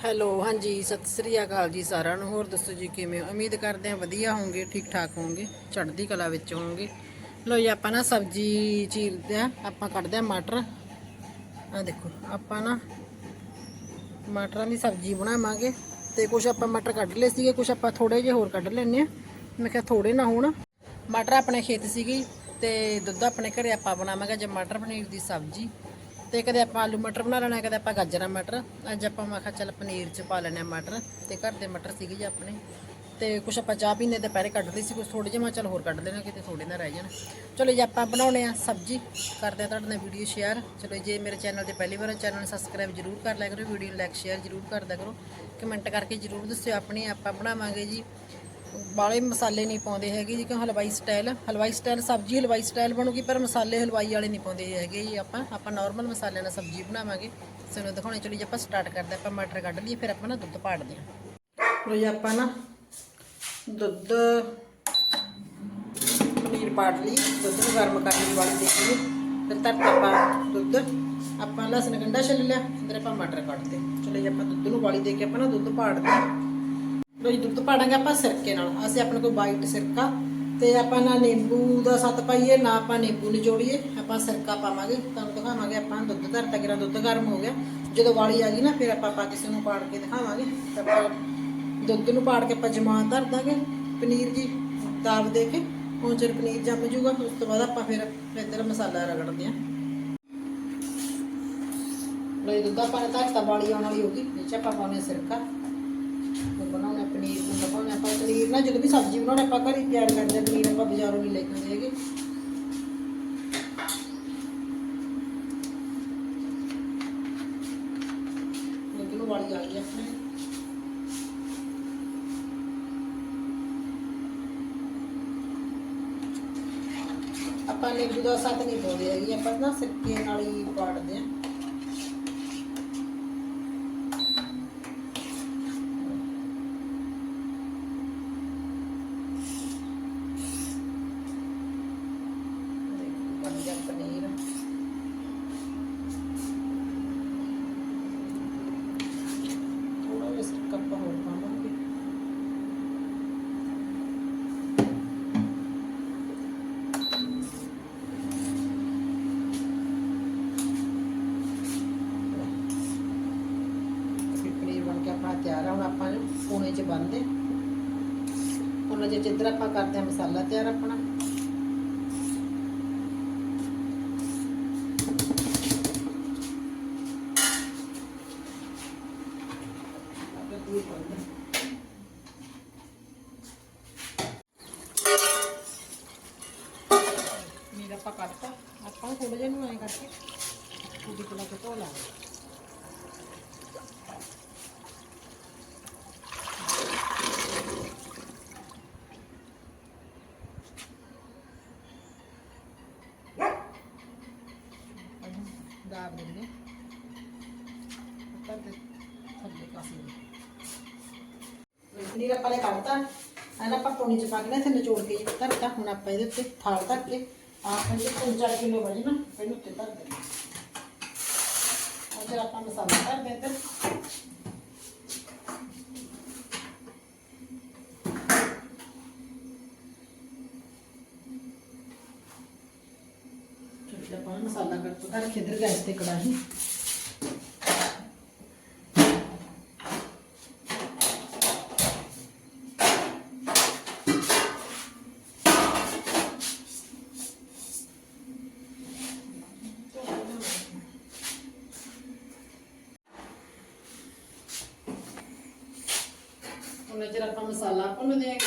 Hello, ਹਾਂਜੀ, ਸਤਿ ਸ੍ਰੀ ਅਕਾਲ ਜੀ ਸਾਰਿਆਂ ਨੂੰ। ਹੋਰ ਦੱਸੋ ਜੀ ਕਿਵੇਂ? ਉਮੀਦ ਕਰਦੇ ਹਾਂ ਵਧੀਆ ਹੋਵੋਗੇ ਠੀਕ ਠਾਕ ਹੋਵੋਗੇ, ਚੜ੍ਹਦੀ ਕਲਾ ਵਿੱਚ ਹੋਵੋਗੇ। ਲੋ ਜੀ, ਆਪਾਂ ਨਾ ਸਬਜ਼ੀ ਚੀਰਦੇ ਆ ਆਪਾਂ ਕੱਢਦੇ ਆ ਮਟਰ। ਆ ਦੇਖੋ, ਆਪਾਂ ਨਾ ਮਟਰਾਂ ਦੀ ਸਬਜ਼ੀ ਬਣਾਵਾਂਗੇ ਤੇ ਕੁਝ ਆਪਾਂ ਮਟਰ ਕੱਢ ਲਏ ਸੀਗੇ ਕੁਝ ਆਪਾਂ ਥੋੜੇ ਜਿਹੇ ਹੋਰ ਕੱਢ ਲੈਣੇ ਆ ਮੈਂ ਕਿਹਾ ਥੋੜੇ ਨਾ ਹੋਣ। ਮਟਰ ਆਪਣੇ ਖੇਤ ਸੀਗੀ ਤੇ ਦੁੱਧ ਆਪਣੇ ਘਰੇ ਆਪਾਂ ਬਣਾਵਾਂਗੇ ਜੇ ਮਟਰ ਪਨੀਰ ਦੀ ਸਬਜ਼ੀ। ਤੇ ਕਦੇ ਆਪਾਂ ਆਲੂ ਮਟਰ ਬਣਾ ਲੈਣਾ, ਕਦੇ ਆਪਾਂ ਗਾਜਰਾਂ ਮਟਰ। ਅੱਜ ਆਪਾਂ ਮੈਂ ਕਿਹਾ ਚੱਲ ਪਨੀਰ ਚ ਪਾ ਲੈਣੇ ਆ ਮਟਰ ਤੇ ਘਰ ਦੇ ਮਟਰ ਸੀਗੇ ਜੀ ਆਪਣੇ। ਤੇ ਕੁਛ ਆਪਾਂ ਚਾਹ ਪੀਣੇ ਦੇ ਪਹਿਰੇ ਕੱਢਦੇ ਸੀ, ਕੁਛ ਥੋੜੇ ਜਿਹਾ, ਮੈਂ ਚੱਲ ਹੋਰ ਕੱਢ ਲੈਣਾ ਕਿਤੇ ਥੋੜੇ ਨਾ ਰਹਿ ਜਾਣ। ਚਲੋ ਜੇ, ਆਪਾਂ ਬਣਾਉਣੇ ਆ ਸਬਜ਼ੀ। ਕਰਦੇ ਆ ਤੁਹਾਡੇ ਨਾਲ ਵੀਡੀਓ ਸ਼ੇਅਰ। ਚਲੋ ਜੇ ਮੇਰੇ ਚੈਨਲ ਤੇ ਪਹਿਲੀ ਵਾਰ ਚੈਨਲ ਨੂੰ ਸਬਸਕ੍ਰਾਈਬ ਜਰੂਰ ਕਰ ਲਿਆ ਕਰੋ, ਵੀਡੀਓ ਨੂੰ ਲਾਈਕ, ਸ਼ੇਅਰ ਜਰੂਰ ਕਰਦਾ ਕਰੋ। ਕਮੈਂਟ ਕਰਕੇ ਜਰੂਰ ਦੱਸਿਓ, ਆਪਣੀ ਆਪਾਂ ਬਣਾਵਾਂਗੇ ਜੀ। ਬਾਲੇ ਮਸਾਲੇ ਨਹੀਂ ਪਾਉਂਦੇ ਹੈਗੇ ਜੀ ਕਿ ਹਲਵਾਈ ਸਟਾਈਲ ਹਲਵਾਈ ਸਟਾਈਲ ਸਬਜ਼ੀ ਹਲਵਾਈ ਸਟਾਈਲ ਬਣੂਗੀ, ਪਰ ਮਸਾਲੇ ਹਲਵਾਈ ਵਾਲੇ ਨਹੀਂ ਪਾਉਂਦੇ ਹੈਗੇ ਜੀ ਆਪਾਂ। ਆਪਾਂ ਨਾਰਮਲ ਮਸਾਲਿਆਂ ਨਾਲ ਸਬਜ਼ੀ ਬਣਾਵਾਂਗੇ। ਸਾਨੂੰ ਦਿਖਾਉਣੇ ਚਲੋ ਜੀ, ਆਪਾਂ ਸਟਾਰਟ ਕਰਦੇ ਆਪਾਂ ਮਟਰ ਕੱਢ ਲਈਏ, ਫਿਰ ਆਪਾਂ ਨਾ ਦੁੱਧ ਪਾੜਦੇ ਹਾਂ। ਲੋ ਜੀ, ਆਪਾਂ ਨਾ ਦੁੱਧ, ਪਨੀਰ ਪਾੜ ਲਈ। ਦੁੱਧ ਨੂੰ ਗਰਮ ਕਰਨ ਲਈ ਵਾਲੀ ਦੇ ਕੇ ਫਿਰ ਤੱਕ ਆਪਾਂ ਦੁੱਧ। ਆਪਾਂ ਲਸਣ ਗੰਡਾ ਛਿੱਲ ਲਿਆ ਫਿਰ ਆਪਾਂ ਮਟਰ ਕੱਢਦੇ ਚਲੋ ਜੀ, ਆਪਾਂ ਦੁੱਧ ਨੂੰ ਵਾਲੀ ਦੇ ਕੇ ਆਪਾਂ ਨਾ ਦੁੱਧ ਪਾੜਦੇ ਹਾਂ। ਲੋ ਦੁੱਧ ਪਾੜਾਂਗੇ ਆਪਾਂ ਸਿਰਕੇ ਨਾਲ। ਅਸੀਂ ਆਪਣੇ ਕੋਲ ਵਾਈਟ ਸਿਰਕਾ ਤੇ ਆਪਾਂ ਨਾ ਨਿੰਬੂ ਦਾ ਸੱਤ ਪਾਈਏ, ਨਾ ਆਪਾਂ ਨਿੰਬੂ ਨਿਚੋੜੀਏ। ਆਪਾਂ ਸਿਰਕਾ ਪਾਵਾਂਗੇ। ਤੁਹਾਨੂੰ ਦਿਖਾਵਾਂਗੇ ਆਪਾਂ ਦੁੱਧ ਧਰਤਾ ਗਿਰਾ ਦੁੱਧ ਗਰਮ ਹੋ ਗਿਆ। ਜਦੋਂ ਵਾਲੀ ਆ ਗਈ ਨਾ, ਫਿਰ ਆਪਾਂ ਆਪਾਂ ਕਿਸੇ ਨੂੰ ਪਾੜ ਕੇ ਦਿਖਾਵਾਂਗੇ। ਆਪਾਂ ਦੁੱਧ ਨੂੰ ਪਾੜ ਕੇ ਆਪਾਂ ਜਮਾਂ ਧਰ ਦਾਂਗੇ। ਪਨੀਰ ਜੀ ਦਾਬ ਦੇ ਕੇ, ਹੁਣ ਚਿਰ ਪਨੀਰ ਜੰਮ ਜੂਗਾ, ਉਸ ਤੋਂ ਬਾਅਦ ਆਪਾਂ ਫਿਰ ਇੱਧਰ ਮਸਾਲਾ ਰਗੜਦੇ ਆਂ। ਲੋ ਦੁੱਧ ਆਪਾਂ ਨੇ ਧਰਤਾ, ਵਾਲੀ ਆਉਣ ਵਾਲੀ ਹੋ ਗਈ। ਵਿੱਚ ਆਪਾਂ ਪਾਉਣੇ ਸਿਰਕਾ। ਪਨੀਰ ਨਾ ਜਦੋਂ ਵੀ ਸਬਜ਼ੀ ਬਣਾਉਣਾ ਆਪਾਂ ਘਰ ਤਿਆਰ ਕਰਦੇ ਹਾਂ, ਪਨੀਰ ਆਪਾਂ ਬਾਜ਼ਾਰੋਂ ਨਹੀਂ ਲੈ ਕੇ ਆਉਂਦੇ ਹੈਗੇ। ਦੁੱਧ ਵਾਲੀ ਆ ਗਈ ਆਪਣੇ। ਆਪਾਂ ਨਿੰਬੂ ਦਾ ਸਾਥ ਨਹੀਂ ਪਾਉਂਦੇ ਹੈਗੇ, ਆਪਾਂ ਨਾ ਸਿਰਕੇ ਨਾਲ ਹੀ ਪਾੜਦੇ ਆ ਦੇਖੋ ਪਨੀਰ ਥੋੜਾ ਜਿਹਾ ਸਿਰਕਾ ਹੋਰ ਪਾਵਾਂਗੇ ਬਣ ਕੇ ਆਪਣਾ ਤਿਆਰ ਆ, ਹੁਣ ਆਪਾਂ ਨੂੰ ਪੂਣੇ 'ਚ ਬੰਨਦੇ ਉਹਨਾਂ ਜੇ ਜਿੱਧਰ ਆਪਾਂ ਕਰਦੇ ਆ ਮਸਾਲਾ ਤਿਆਰ ਆਪਣਾ। ਦੂਰ ਬੰਨਦੇ ਮੇਰਾ ਆਪਾਂ ਕੱਟਤਾ ਆਪਾਂ ਥੋੜਾ ਜਿਹਾ ਨੂੰ ਐਂ ਕਰਕੇ ਕੁੜੀ ਕੋਲ ਕੇ ਧੋ ਲਾਂਗੇ ਦਾਬ ਦਿੰਦੇ ਉੱਪਰ ਤੇ ਥੱਲੇ ਕਾਸੀ ਪਨੀਰ ਆਪਾਂ ਨੇ ਕੱਢਤਾ। ਇਹਨਾਂ ਆਪਾਂ ਪੌਣੀ ਚ ਪਾ ਕੇ ਨਾ ਇੱਥੇ ਨਿਚੋੜ ਕੇ ਧਰਤਾ ਹੁਣ ਆਪਾਂ ਇਹਦੇ ਉੱਤੇ ਥਾਲ ਧਰ ਕੇ ਆਪ ਇਹਦੇ 3-4 ਕਿਲੋ ਵਜਣਾ ਇਹਨੂੰ ਉੱਤੇ ਧਰ ਦੇਣਾ ਅੱਜ ਆਪਾਂ ਮਸਾਲਾ ਧਰ ਦੇ ਇੱਧਰ। ਚਲੋ ਆਪਾਂ ਮਸਾਲਾ ਕੱਟ ਕੇ ਰੱਖ ਇੱਧਰ ਗੈਸ ਉਹਨਾਂ ਚਿਰ ਆਪਾਂ ਮਸਾਲਾ ਭੁੰਨਦੇ ਆਂਗੇ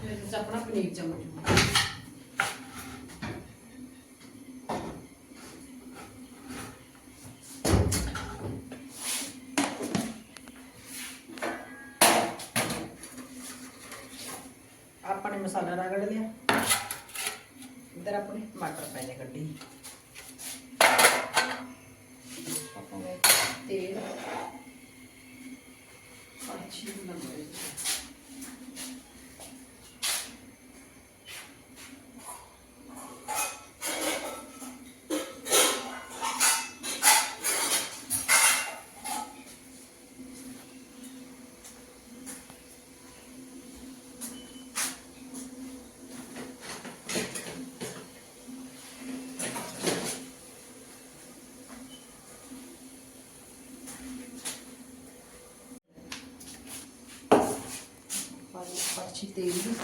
ਫਿਰ ਵਿੱਚ ਆਪਣਾ ਪਨੀਰ ਚਮਚ। ਆਪਾਂ ਨੇ ਮਸਾਲਾ ਰਗੜ ਲਿਆ। ਇਧਰ ਆਪਣੇ ਮਟਰ ਪਹਿਲੇ ਕੱਢੀ ਆਪਾਂ ਨੇ ਤੇਲ ਅੱਛੀ ਲੰਬਾਈ ਕੜਛੀ ਤੇਲ ਦੀ।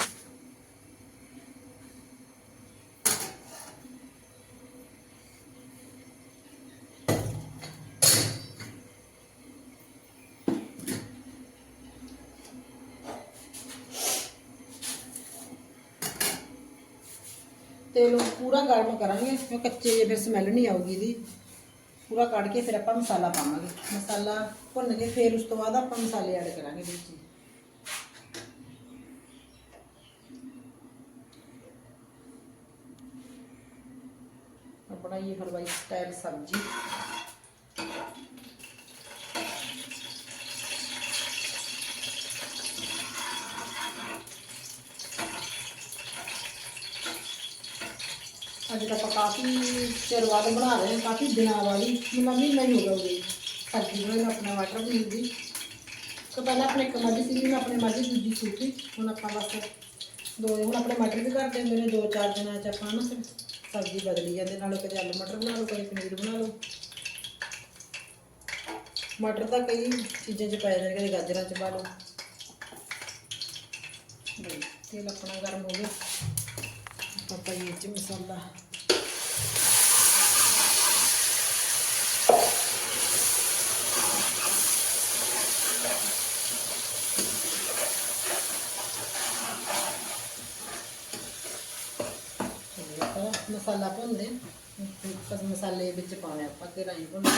ਤੇਲ ਪੂਰਾ ਗਰਮ ਕਰਾਂਗੇ, ਕਿਉਂ ਕੱਚੇ ਜੇ ਫਿਰ ਸਮੈਲ ਨਹੀਂ ਆਊਗੀ ਇਹਦੀ। ਪੂਰਾ ਕੱਢ ਕੇ ਫਿਰ ਆਪਾਂ ਮਸਾਲਾ ਪਾਵਾਂਗੇ। ਮਸਾਲਾ ਭੁੰਨ ਕੇ ਫਿਰ ਉਸ ਤੋਂ ਬਾਅਦ ਆਪਾਂ ਮਸਾਲੇ ਐਡ ਕਰਾਂਗੇ ਵਿੱਚ। ਹੀ। ਆਪਣਾ ਇਹ ਹਲਵਾਈ ਸਟਾਈਲ ਸਬਜ਼ੀ ਅੱਜ ਤਾਂ ਆਪਾਂ ਕਾਫੀ ਚਿਰ ਬਾਅਦ ਬਣਾ ਰਹੇ ਹਾਂ ਕਾਫੀ ਦਿਨਾਂ ਵਾਲੀ ਮੈਨੂੰ ਮਹੀਨਾ ਹੀ ਹੋ ਗਿਆ ਉਹਦੇ ਸਬਜ਼ੀ ਬਣਾਈ ਆਪਣਾ ਵਾਟਰ ਪਨੀਰ ਦੀ ਤਾਂ ਪਹਿਲਾਂ ਆਪਣੇ ਇੱਕ ਮੱਝ ਸੀ ਮੈਂ ਆਪਣੇ ਮੱਝ ਦੀ ਦੂਜੀ ਸੂਤੀ ਹੁਣ ਆਪਾਂ ਬਸ ਦੋ ਹੁਣ ਆਪਣੇ ਮਟਰ ਵੀ ਘਰ ਦੇ ਹੁੰਦੇ ਸਬਜ਼ੀ ਬਦਲੀ ਜਾਂਦੇ ਨਾਲੇ ਕਦੇ ਆਲੂ ਮਟਰ ਬਣਾ ਲਓ ਕਦੇ ਪਨੀਰ ਬਣਾ ਲਓ। ਮਟਰ ਤਾਂ ਕਈ ਚੀਜ਼ਾਂ ਚ ਪੈ ਜਾਂਦੇ ਕਦੇ ਗਾਜਰਾਂ ਚ ਪਾ ਲਓ। ਤੇਲ ਆਪਣਾ ਗਰਮ ਹੋ ਗਿਆ। ਆਪਾਂ ਪਾਈਏ ਚ ਮਸਾਲਾ ਤੇ ਆਪਾਂ ਮਸਾਲਾ ਭੁੰਨਦੇ ਫਿਰ ਮਸਾਲੇ ਵਿੱਚ ਪਾਉਣੇ ਆਪਾਂ ਕਿ ਰਾਈ ਭੁੰਨ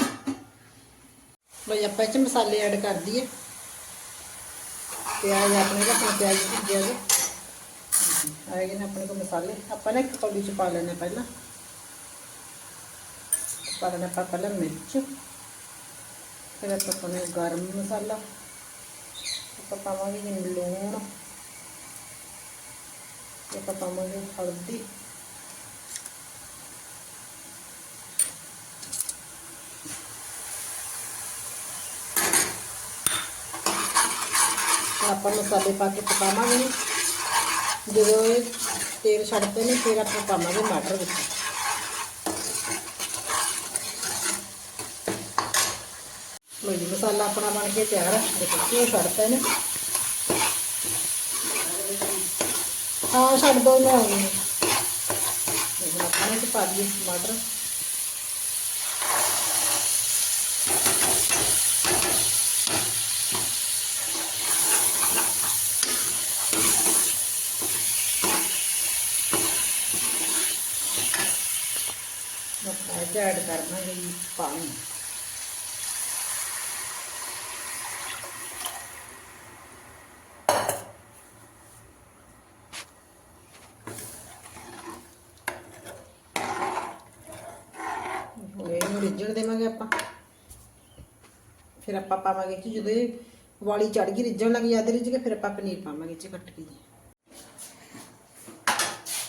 ਬਈ ਆਪਾਂ ਇਹ ਚ ਮਸਾਲੇ ਐਡ ਕਰ ਦਈਏ। ਪਿਆਜ਼ ਆਪਣੇ ਦਾ ਪਿਆਜ਼ ਭੁੱਜਿਆ ਜੀ। ਆਏਗੇ ਨੇ ਆਪਣੇ ਕੋਲ ਮਸਾਲੇ। ਆਪਾਂ ਨੇ ਇੱਕ ਕੌਲੀ ਚ ਪਾ ਲੈਣੇ ਪਹਿਲਾਂ। ਪਾ ਲੈਣਾ ਆਪਾਂ ਪਹਿਲਾਂ ਮਿਰਚ। ਫਿਰ ਆਪਾਂ ਪਾਉਣੇ ਗਰਮ ਮਸਾਲਾ। ਆਪਾਂ ਪਾਵਾਂਗੇ ਜੀ ਲੂਣ। ਆਪਾਂ ਪਾਵਾਂਗੇ ਹਲਦੀ। ਆਪਾਂ ਮਸਾਲੇ ਪਾ ਕੇ ਪਕਾਵਾਂਗੇ। ਜਦੋਂ ਇਹ ਤੇਲ ਛੱਡਦੇ ਨੇ, ਫਿਰ ਆਪਾਂ ਪਾਵਾਂਗੇ ਮਟਰ ਵਿੱਚ। ਲੋ ਜੀ, ਮਸਾਲਾ ਆਪਣਾ ਬਣ ਕੇ ਤਿਆਰ ਹੈ ਦੇਖੋ ਕਿਉਂ ਛੱਡਤਾ ਹਾਂ ਛੱਡ ਦੋ ਨਾ ਹੁਣ। ਆਪਾਂ ਨੇ ਪਾ ਦਈਏ ਟਮਾਟਰ ਆਪਾਂ ਐਡ ਕਰਨਾ ਜੀ ਪਾਣੀ। ਇਹਨੂੰ ਰਿੱਝਣ ਦੇਵਾਂਗੇ ਆਪਾਂ। ਫਿਰ ਆਪਾਂ ਪਾਵਾਂਗੇ ਕਿ ਜਦੋਂ ਵਾਲੀ ਚੜ ਗਈ, ਰਿੱਝਣ ਲੱਗ ਜਾਂਦੇ ਰਿੱਝ ਕੇ ਫਿਰ ਆਪਾਂ ਪਨੀਰ ਪਾਵਾਂਗੇ 'ਚ ਕੱਟ ਕੇ ਜੀ।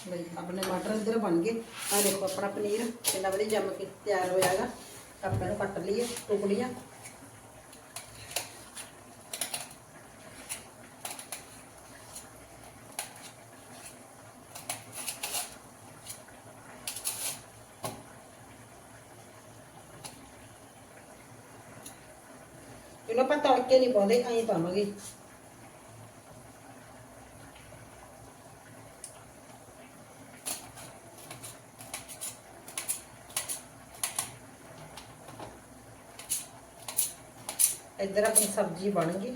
ਬਈ, ਆਪਣੇ ਮਟਰ ਇੱਧਰ ਬਣ ਗਏ। ਆ ਦੇਖੋ, ਆਪਣਾ ਪਨੀਰ ਕਿੰਨਾ ਵਧੀਆ ਜੰਮ ਕੇ ਤਿਆਰ ਹੋਇਆਗਾ ਆਪਾਂ ਇਹਨੂੰ ਕੱਟ ਲਈਏ ਟੁਕੜੀਆਂ ਇਹਨੂੰ ਆਪਾਂ ਤੜਕੇ ਨਹੀਂ ਪਾਉਂਦੇ, ਐਂ ਪਾਵਾਂਗੇ। ਇੱਧਰ ਆਪਣੀ ਸਬਜ਼ੀ ਬਣ ਗਈ।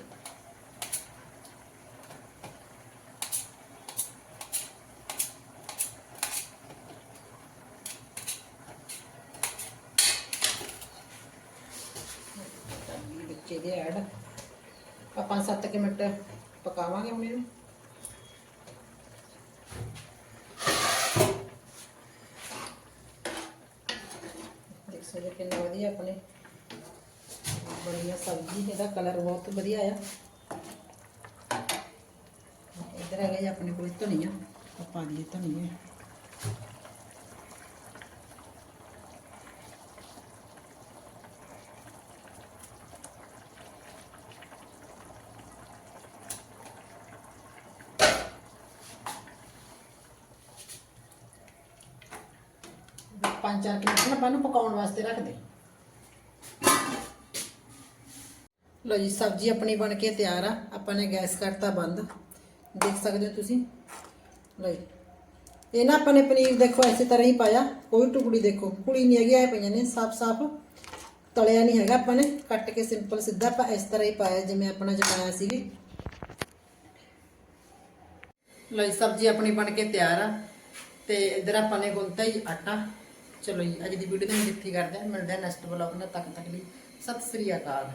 ਬੱਚੇ ਦੇ ਐਡ। ਆਪਾਂ 7 ਕਿ ਮਿੰਟ ਪਕਾਵਾਂਗੇ ਹੁਣ ਇਹਨੂੰ। ਦੇਖ ਸਕਦੇ ਕਿੰਨਾ ਵਧੀਆ ਆਪਣੇ ਬੜੀਆ ਸਬਜ਼ੀ ਇਹਦਾ ਕਲਰ ਬਹੁਤ ਵਧੀਆ ਆ। ਇੱਧਰ ਹੈਗਾ ਜੀ ਆਪਣੇ ਕੋਲ ਧਨੀਆ ਆਪਾਂ ਪਾ ਧਨੀਆ ਪੰਜ ਚਾਰ ਮਿੰਟ ਆਪਾਂ ਨੂੰ ਪਕਾਉਣ ਵਾਸਤੇ ਰੱਖਦੇ ਦੇ ਲੋ ਜੀ, ਸਬਜ਼ੀ ਆਪਣੀ ਬਣ ਕੇ ਤਿਆਰ ਆ। ਆਪਾਂ ਨੇ ਗੈਸ ਕਰਤਾ ਬੰਦ। ਦੇਖ ਸਕਦੇ ਹੋ ਤੁਸੀਂ? ਲਓ ਜੀ। ਇਹ ਨਾ ਆਪਾਂ ਨੇ ਪਨੀਰ ਦੇਖੋ ਐਸੇ ਤਰ੍ਹਾਂ ਹੀ ਪਾਇਆ। ਕੋਈ ਟੁਕੜੀ ਦੇਖੋ। ਕੁੜੀ ਨਹੀਂ ਹੈਗੀ, ਐ ਪਈਆਂ ਨੇ ਸਾਫ਼ ਸਾਫ਼ ਤਲਿਆ ਨਹੀਂ ਹੈਗਾ ਆਪਾਂ ਨੇ। ਕੱਟ ਕੇ ਸਿੰਪਲ ਸਿੱਧਾ ਆਪਾਂ ਇਸ ਤਰ੍ਹਾਂ ਹੀ ਪਾਇਆ, ਜਿਵੇਂ ਆਪਣਾ ਜਮਾਇਆ ਸੀਗੀ। ਲਓ ਜੀ, ਸਬਜ਼ੀ ਆਪਣੀ ਬਣ ਕੇ ਤਿਆਰ ਆ। ਤੇ ਇਧਰ ਆਪਾਂ ਨੇ ਗੁੰਨਤਾ ਹੀ ਆਟਾ। ਚਲੋ ਜੀ, ਅੱਜ ਦੀ ਵੀਡੀਓ ਤੇ ਮੈਂ ਇੱਥੇ ਕਰਦੇ। ਹਾਂ ਮਿਲਦੇ ਹਾਂ ਨੈਕਸਟ ਬਲੌਗ ਨਾਲ। ਤੱਕ ਤੱਕ ਲਈ ਸਤਿ ਸ੍ਰੀ ਅਕਾਲ।